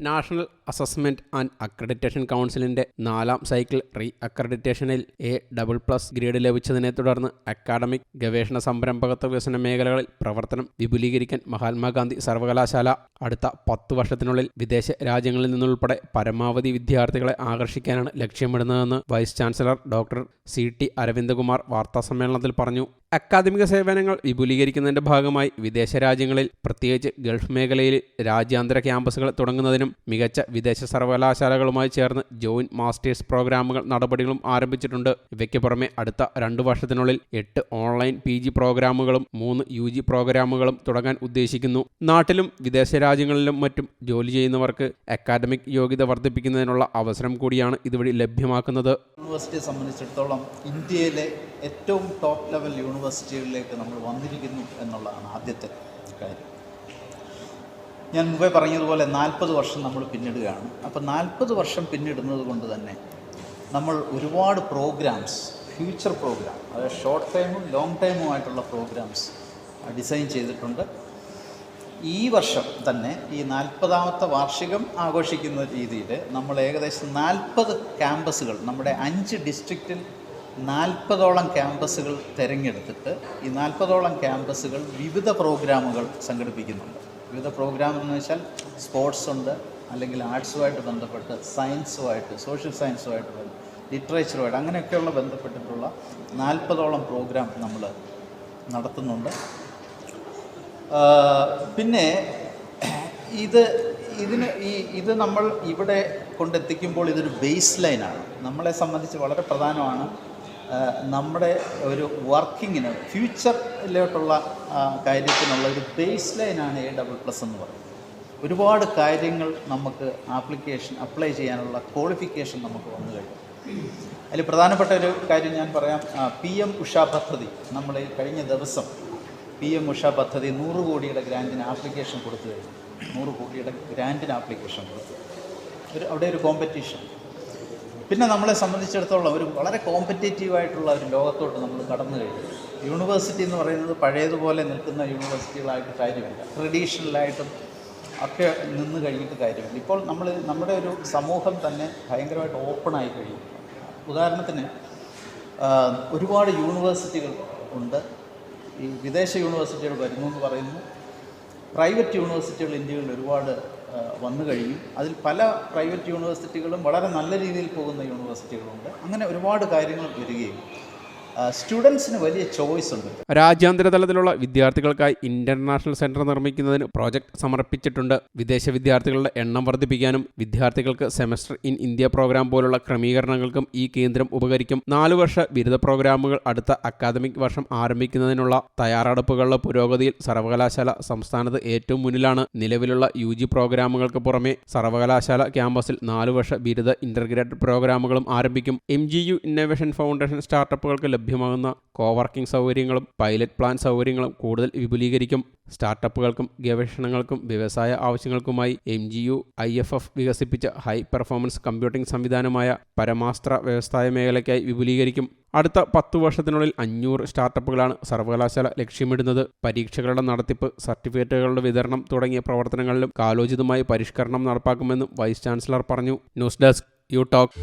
National assessment and accreditation കൗൺസിലിന്റെ നാലാം cycle re അക്രഡിറ്റേഷനിൽ എ ഡബിൾ പ്ലസ് ഗ്രേഡ് ലഭിച്ചതിനെ തുടർന്ന് അക്കാഡമിക് ഗവേഷണ സംരംഭകത്വ വികസന മേഖലകളിൽ പ്രവർത്തനം വിപുലീകരിക്കാൻ മഹാത്മാഗാന്ധി സർവകലാശാല അടുത്ത പത്തു വർഷത്തിനുള്ളിൽ വിദേശ രാജ്യങ്ങളിൽ നിന്നുൾപ്പെടെ പരമാവധി വിദ്യാർത്ഥികളെ ആകർഷിക്കാനാണ് ലക്ഷ്യമിടുന്നതെന്ന് vice chancellor doctor C T Aravindakumar വാർത്താസമ്മേളനത്തിൽ പറഞ്ഞു. അക്കാദമിക സേവനങ്ങൾ വിപുലീകരിക്കുന്നതിന്റെ ഭാഗമായി വിദേശ രാജ്യങ്ങളിൽ പ്രത്യേകിച്ച് ഗൾഫ് മേഖലയിൽ രാജ്യാന്തര ക്യാമ്പസുകൾ തുടങ്ങുന്നതിനും മികച്ച വിദേശ സർവകലാശാലകളുമായി ചേർന്ന് ജോയിന്റ് മാസ്റ്റേഴ്സ് പ്രോഗ്രാമുകൾ നടപടികളും ആരംഭിച്ചിട്ടുണ്ട്. ഇവയ്ക്ക് പുറമെ അടുത്ത രണ്ടു വർഷത്തിനുള്ളിൽ എട്ട് ഓൺലൈൻ പി ജി പ്രോഗ്രാമുകളും മൂന്ന് യു ജി പ്രോഗ്രാമുകളും തുടങ്ങാൻ ഉദ്ദേശിക്കുന്നു. നാട്ടിലും വിദേശ രാജ്യങ്ങളിലും മറ്റും ജോലി ചെയ്യുന്നവർക്ക് അക്കാദമിക് യോഗ്യത വർദ്ധിപ്പിക്കുന്നതിനുള്ള അവസരം കൂടിയാണ് ഇതുവഴി ലഭ്യമാക്കുന്നത്. യൂണിവേഴ്സിറ്റിയെ സംബന്ധിച്ചിടത്തോളം ഇന്ത്യയിലെ ഏറ്റവും ടോപ്പ് ലെവൽ യൂണിവേഴ്സിറ്റികളിലേക്ക് നമ്മൾ വന്നിരിക്കുന്നു എന്നുള്ളതാണ് ആദ്യത്തെ കാര്യം. ഞാൻ മുമ്പേ പറഞ്ഞതുപോലെ നാൽപ്പത് വർഷം നമ്മൾ പിന്നിടുകയാണ്. അപ്പോൾ നാൽപ്പത് വർഷം പിന്നിടുന്നത് കൊണ്ട് തന്നെ നമ്മൾ ഒരുപാട് പ്രോഗ്രാംസ് ഫ്യൂച്ചർ പ്രോഗ്രാം അതായത് ഷോർട്ട് ടൈമും ലോങ് ടൈമുമായിട്ടുള്ള പ്രോഗ്രാംസ് ഡിസൈൻ ചെയ്തിട്ടുണ്ട്. ഈ വർഷം തന്നെ ഈ നാൽപ്പതാമത്തെ വാർഷികം ആഘോഷിക്കുന്ന രീതിയിൽ നമ്മൾ ഏകദേശം നാൽപ്പത് ക്യാമ്പസുകൾ നമ്മുടെ അഞ്ച് ഡിസ്ട്രിക്റ്റിൽ നാൽപ്പതോളം ക്യാമ്പസുകൾ തിരഞ്ഞെടുത്തിട്ട് ഈ നാൽപ്പതോളം ക്യാമ്പസുകൾ വിവിധ പ്രോഗ്രാമുകൾ സംഘടിപ്പിക്കുന്നുണ്ട്. വിവിധ പ്രോഗ്രാം എന്ന് വെച്ചാൽ സ്പോർട്സ് ഉണ്ട് അല്ലെങ്കിൽ ആർട്സുമായിട്ട് ബന്ധപ്പെട്ട് സയൻസുമായിട്ട് സോഷ്യൽ സയൻസുമായിട്ട് ലിറ്ററേച്ചറുമായിട്ട് അങ്ങനെയൊക്കെയുള്ള ബന്ധപ്പെട്ടിട്ടുള്ള നാൽപ്പതോളം പ്രോഗ്രാം നമ്മൾ നടത്തുന്നുണ്ട്. പിന്നെ ഇത് ഇതിന് ഈ ഇത് നമ്മൾ ഇവിടെ കൊണ്ടെത്തിക്കുമ്പോൾ ഇതൊരു ബേസ് ലൈനാണ് നമ്മളെ സംബന്ധിച്ച് വളരെ പ്രധാനമാണ് നമ്മുടെ ഒരു വർക്കിങ്ങിന് ഫ്യൂച്ചറിലോട്ടുള്ള കാര്യത്തിനുള്ള ഒരു ബേസ് ലൈനാണ് എ ഡബിൾ പ്ലസ് എന്ന് പറയുന്നത്. ഒരുപാട് കാര്യങ്ങൾ നമുക്ക് ആപ്ലിക്കേഷൻ അപ്ലൈ ചെയ്യാനുള്ള ക്വാളിഫിക്കേഷൻ നമുക്ക് വന്നു കഴിഞ്ഞു. അതിൽ പ്രധാനപ്പെട്ട ഒരു കാര്യം ഞാൻ പറയാം. പി എം ഉഷ പദ്ധതി. നമ്മൾ കഴിഞ്ഞ ദിവസം പി എം ഉഷ പദ്ധതി നൂറ് കോടിയുടെ ഗ്രാന്റിന് ആപ്ലിക്കേഷൻ കൊടുത്തു കഴിഞ്ഞു. നൂറ് കോടിയുടെ ഗ്രാന്റിന് ആപ്ലിക്കേഷൻ കൊടുത്തു. ഒരു അവിടെ ഒരു കോമ്പറ്റീഷൻ. പിന്നെ നമ്മളെ സംബന്ധിച്ചിടത്തോളം ഒരു വളരെ കോമ്പറ്റേറ്റീവ് ആയിട്ടുള്ള ഒരു ലോകത്തോട്ട് നമ്മൾ കടന്നു കഴിഞ്ഞു. യൂണിവേഴ്സിറ്റി എന്ന് പറയുന്നത് പഴയതുപോലെ നിൽക്കുന്ന യൂണിവേഴ്സിറ്റികളായിട്ട് കാര്യമില്ല. ട്രഡീഷണലായിട്ടും ഒക്കെ നിന്ന് കഴിഞ്ഞിട്ട് കാര്യമില്ല. ഇപ്പോൾ നമ്മൾ നമ്മുടെ ഒരു സമൂഹം തന്നെ ഭയങ്കരമായിട്ട് ഓപ്പണായി കഴിയും ഉദാഹരണത്തിന് ഒരുപാട് യൂണിവേഴ്സിറ്റികൾ ഉണ്ട്. ഈ വിദേശ യൂണിവേഴ്സിറ്റികൾ വരുന്നു എന്ന് പറയുന്നു. പ്രൈവറ്റ് യൂണിവേഴ്സിറ്റികൾ ഇന്ത്യയിൽ ഒരുപാട് വന്നു കഴിയും അതിൽ പല പ്രൈവറ്റ് യൂണിവേഴ്സിറ്റികളും വളരെ നല്ല രീതിയിൽ പോകുന്ന യൂണിവേഴ്സിറ്റികളുണ്ട്. അങ്ങനെ ഒരുപാട് കാര്യങ്ങൾ വരികയും സ്റ്റുഡൻസിന് വലിയ ചോയ്സ് ഉണ്ട്. രാജ്യാന്തര തലത്തിലുള്ള വിദ്യാർത്ഥികൾക്കായി ഇന്റർനാഷണൽ സെന്റർ നിർമ്മിക്കുന്നതിന് പ്രോജക്ട് സമർപ്പിച്ചിട്ടുണ്ട്. വിദേശ വിദ്യാർത്ഥികളുടെ എണ്ണം വർദ്ധിപ്പിക്കാനും വിദ്യാർത്ഥികൾക്ക് സെമസ്റ്റർ ഇൻ ഇന്ത്യ പ്രോഗ്രാം പോലുള്ള ക്രമീകരണങ്ങൾക്കും ഈ കേന്ദ്രം ഉപകരിക്കും. നാലു വർഷ ബിരുദ പ്രോഗ്രാമുകൾ അടുത്ത അക്കാദമിക് വർഷം ആരംഭിക്കുന്നതിനുള്ള തയ്യാറെടുപ്പുകളുടെ പുരോഗതിയിൽ സർവകലാശാല സംസ്ഥാനത്ത് ഏറ്റവും മുന്നിലാണ്. നിലവിലുള്ള യു ജി പ്രോഗ്രാമുകൾക്ക് പുറമെ സർവകലാശാല ക്യാമ്പസിൽ നാലു വർഷ ബിരുദ ഇന്റർഗ്രേറ്റഡ് പ്രോഗ്രാമുകളും ആരംഭിക്കും. M G U innovation foundation സ്റ്റാർട്ടപ്പുകൾക്ക് ലഭ്യമാകുന്ന കോവർക്കിംഗ് സൗകര്യങ്ങളും പൈലറ്റ് പ്ലാൻ സൗകര്യങ്ങളും കൂടുതൽ വിപുലീകരിക്കും. സ്റ്റാർട്ടപ്പുകൾക്കും ഗവേഷണങ്ങൾക്കും വ്യവസായ ആവശ്യങ്ങൾക്കുമായി M G U I F F വികസിപ്പിച്ച ഹൈ പെർഫോമൻസ് കമ്പ്യൂട്ടിംഗ് സംവിധാനമായ പരമാസ്ത്ര വ്യവസായ മേഖലയ്ക്കായി വിപുലീകരിക്കും. അടുത്ത പത്തു വർഷത്തിനുള്ളിൽ അഞ്ഞൂറ് സ്റ്റാർട്ടപ്പുകളാണ് സർവകലാശാല ലക്ഷ്യമിടുന്നത്. പരീക്ഷകളുടെ നടത്തിപ്പ് സർട്ടിഫിക്കറ്റുകളുടെ വിതരണം തുടങ്ങിയ പ്രവർത്തനങ്ങളിലും കാലോചിതമായി പരിഷ്കരണം നടപ്പാക്കുമെന്നും വൈസ് ചാൻസലർ പറഞ്ഞു. News desk you talk.